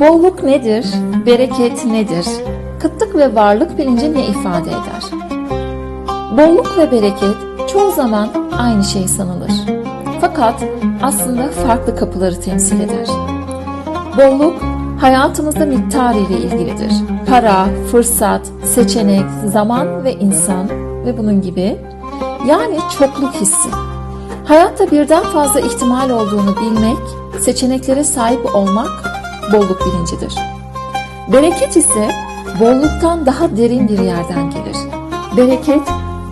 Bolluk nedir? Bereket nedir? Kıtlık ve varlık bilinci ne ifade eder? Bolluk ve bereket çoğu zaman aynı şey sanılır. Fakat aslında farklı kapıları temsil eder. Bolluk hayatımızda miktar ile ilgilidir. Para, fırsat, seçenek, zaman ve insan ve bunun gibi. Yani çokluk hissi. Hayatta birden fazla ihtimal olduğunu bilmek, seçeneklere sahip olmak bolluk bilincidir. Bereket ise bolluktan daha derin bir yerden gelir. Bereket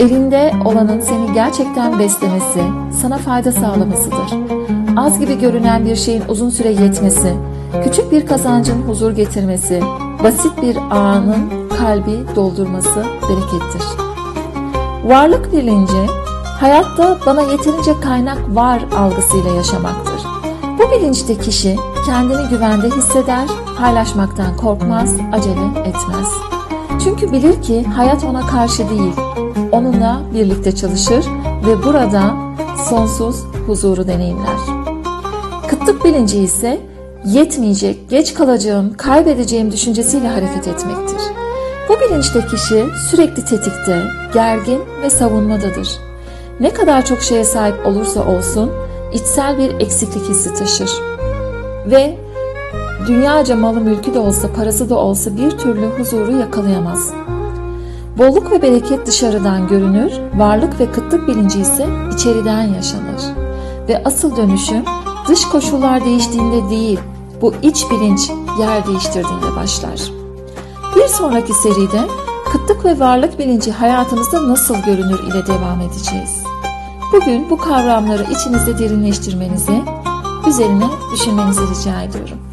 elinde olanın seni gerçekten beslemesi, sana fayda sağlamasıdır. Az gibi görünen bir şeyin uzun süre yetmesi, küçük bir kazancın huzur getirmesi, basit bir anın kalbi doldurması berekettir. Varlık bilinci, hayatta bana yeterince kaynak var algısıyla yaşamaktır. Bu bilinçte kişi kendini güvende hisseder, paylaşmaktan korkmaz, acele etmez. Çünkü bilir ki hayat ona karşı değil, onunla birlikte çalışır ve burada sonsuz huzuru deneyimler. Kıtlık bilinci ise yetmeyecek, geç kalacağım, kaybedeceğim düşüncesiyle hareket etmektir. Bu bilinçte kişi sürekli tetikte, gergin ve savunmadadır. Ne kadar çok şeye sahip olursa olsun içsel bir eksiklik hissi taşır. Ve dünyaca malı mülkü de olsa parası da olsa bir türlü huzuru yakalayamaz. Bolluk ve bereket dışarıdan görünür, varlık ve kıtlık bilinci ise içeriden yaşanır. Ve asıl dönüşüm dış koşullar değiştiğinde değil, bu iç bilinç yer değiştirdiğinde başlar. Bir sonraki seride kıtlık ve varlık bilinci hayatımızda nasıl görünür ile devam edeceğiz. Bugün bu kavramları içinizde derinleştirmenizi, üzerine düşünmenizi rica ediyorum.